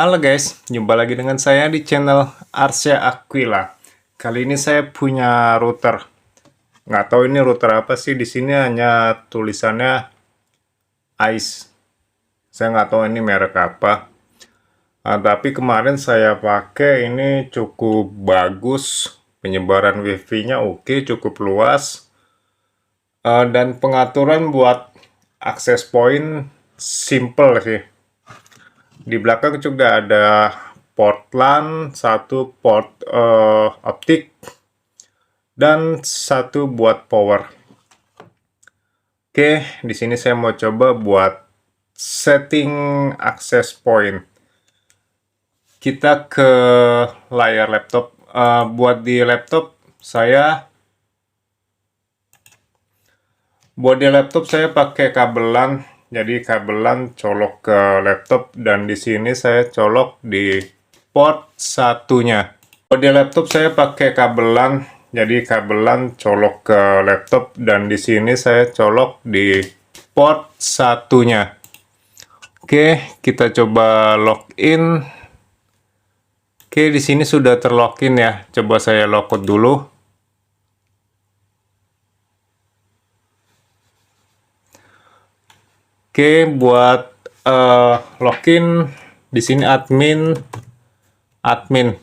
Halo guys, jumpa lagi dengan saya di channel Arsya Aquila. Kali ini saya punya router. Nggak tahu ini router apa sih, di sini hanya tulisannya ICE. Saya nggak tahu ini merek apa. Nah, tapi kemarin saya pakai ini cukup bagus. Penyebaran wifi-nya oke, cukup luas. Uh, dan pengaturan buat akses point simple sih di belakang juga ada port LAN, satu port uh, optik, dan satu buat power. Oke, di sini saya mau coba buat setting access point. Kita ke layar laptop. Uh, buat di laptop saya buat di laptop saya pakai kabelan jadi kabelan colok ke laptop dan di sini saya colok di port satunya. Di laptop saya pakai kabelan, jadi kabelan colok ke laptop dan di sini saya colok di port satunya. Oke, kita coba login. Oke, di sini sudah terlogin ya. Coba saya logout dulu. Oke, buat uh, login di sini admin admin.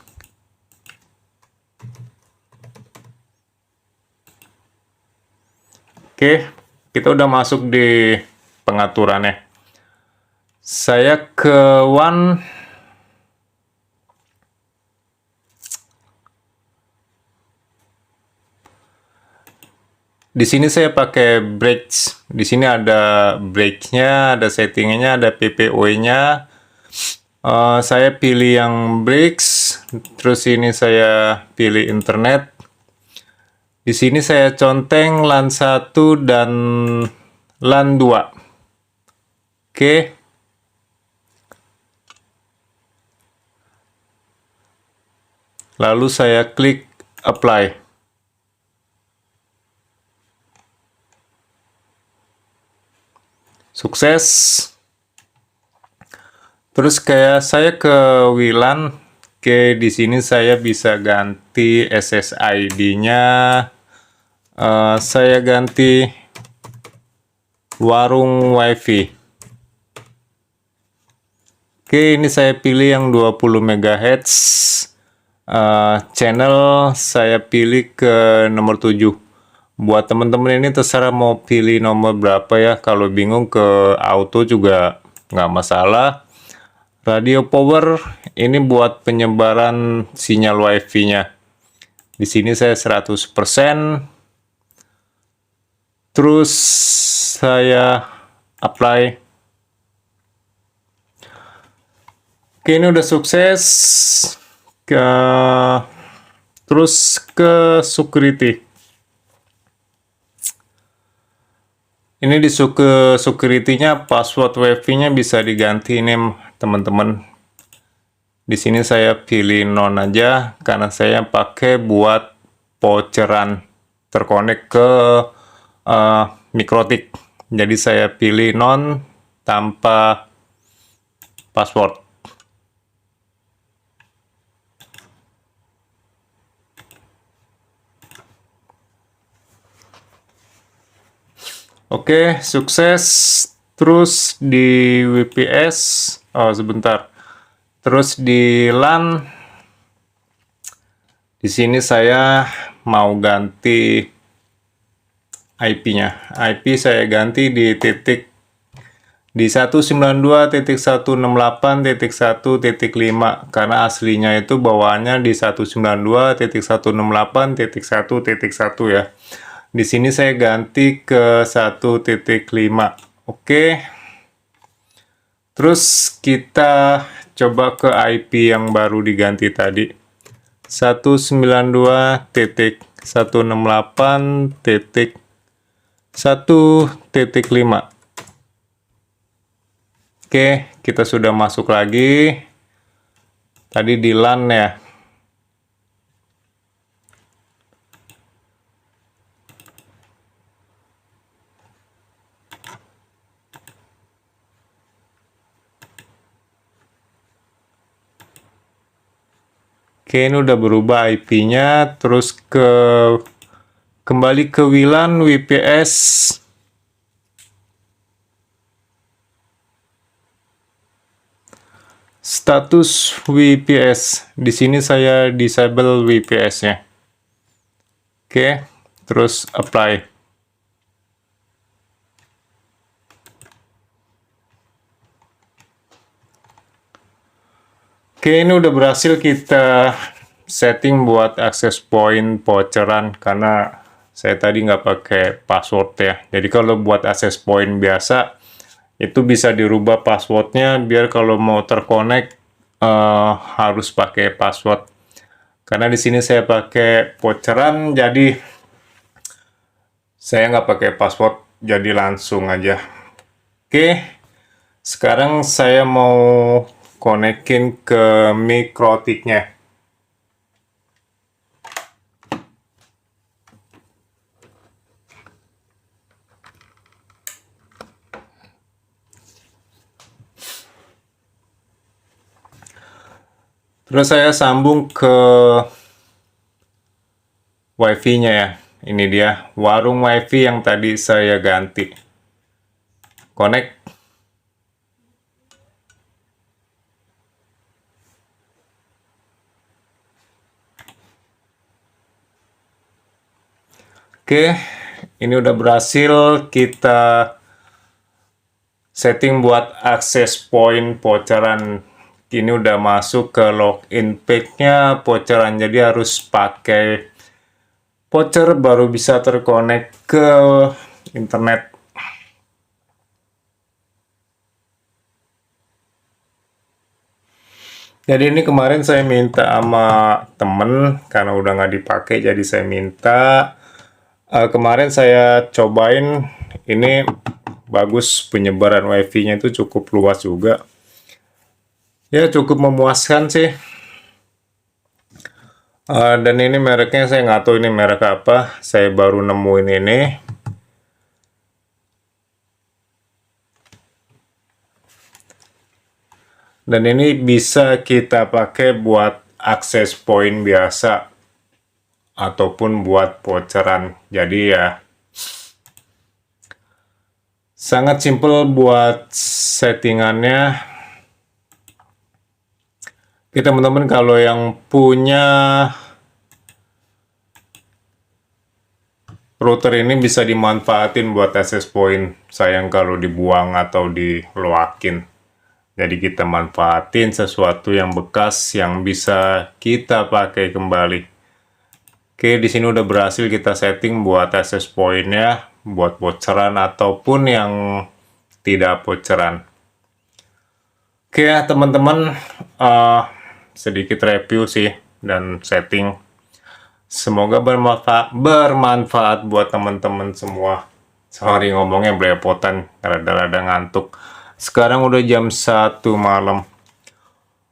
Oke, kita udah masuk di pengaturannya. Saya ke one Di sini saya pakai bridge. Di sini ada bridge-nya, ada settingnya, ada PPO-nya. Uh, saya pilih yang bridge, terus ini saya pilih internet. Di sini saya conteng LAN 1 dan LAN 2. Oke. Okay. Lalu saya klik apply. Sukses terus kayak saya ke WLAN Oke, di sini saya bisa ganti SSID-nya. Uh, saya ganti warung WiFi. Oke, ini saya pilih yang 20 MHz. Uh, channel saya pilih ke nomor 7 buat teman-teman ini terserah mau pilih nomor berapa ya. Kalau bingung ke auto juga nggak masalah. Radio power ini buat penyebaran sinyal wifi nya di sini saya 100% terus saya apply. Oke ini udah sukses. Ke terus ke security Ini di security-nya password wifi-nya bisa diganti ini teman-teman. Di sini saya pilih non aja karena saya pakai buat voucheran terkonek ke uh, mikrotik. Jadi saya pilih non tanpa password. Oke, sukses. Terus di WPS, oh sebentar. Terus di LAN, di sini saya mau ganti IP-nya. IP saya ganti di titik di 192.168.1.5 karena aslinya itu bawaannya di 192.168.1.1 ya. Di sini saya ganti ke 1.5. Oke. Terus kita coba ke IP yang baru diganti tadi. 192.168.1.5. Oke, kita sudah masuk lagi. Tadi di LAN ya. Oke, ini udah berubah IP-nya, terus ke kembali ke WLAN WPS. Status WPS. Di sini saya disable WPS-nya. Oke, terus apply. Oke, ini udah berhasil kita setting buat access point voucheran karena saya tadi nggak pakai password ya. Jadi kalau buat access point biasa itu bisa dirubah passwordnya biar kalau mau terkonek uh, harus pakai password. Karena di sini saya pakai voucheran jadi saya nggak pakai password jadi langsung aja. Oke, sekarang saya mau konekin ke mikrotiknya. Terus saya sambung ke wifi-nya ya. Ini dia warung wifi yang tadi saya ganti. Connect Oke, ini udah berhasil kita setting buat akses point voucheran. Ini udah masuk ke login page-nya voucheran, jadi harus pakai voucher baru bisa terkonek ke internet. Jadi ini kemarin saya minta sama temen karena udah nggak dipakai, jadi saya minta uh, kemarin saya cobain ini bagus penyebaran wifi-nya itu cukup luas juga. Ya cukup memuaskan sih. Uh, dan ini mereknya saya nggak tahu ini merek apa. Saya baru nemuin ini. Dan ini bisa kita pakai buat akses point biasa ataupun buat voucheran. Jadi ya sangat simple buat settingannya. Oke teman-teman kalau yang punya router ini bisa dimanfaatin buat access point. Sayang kalau dibuang atau diloakin. Jadi kita manfaatin sesuatu yang bekas yang bisa kita pakai kembali. Oke, di sini udah berhasil kita setting buat access point-nya, buat bocoran ataupun yang tidak bocoran. Oke ya teman-teman, uh, sedikit review sih dan setting. Semoga bermanfaat, bermanfaat buat teman-teman semua. Sorry ngomongnya belepotan, rada-rada ngantuk. Sekarang udah jam 1 malam.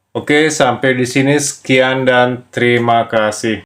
Oke, sampai di sini sekian dan terima kasih.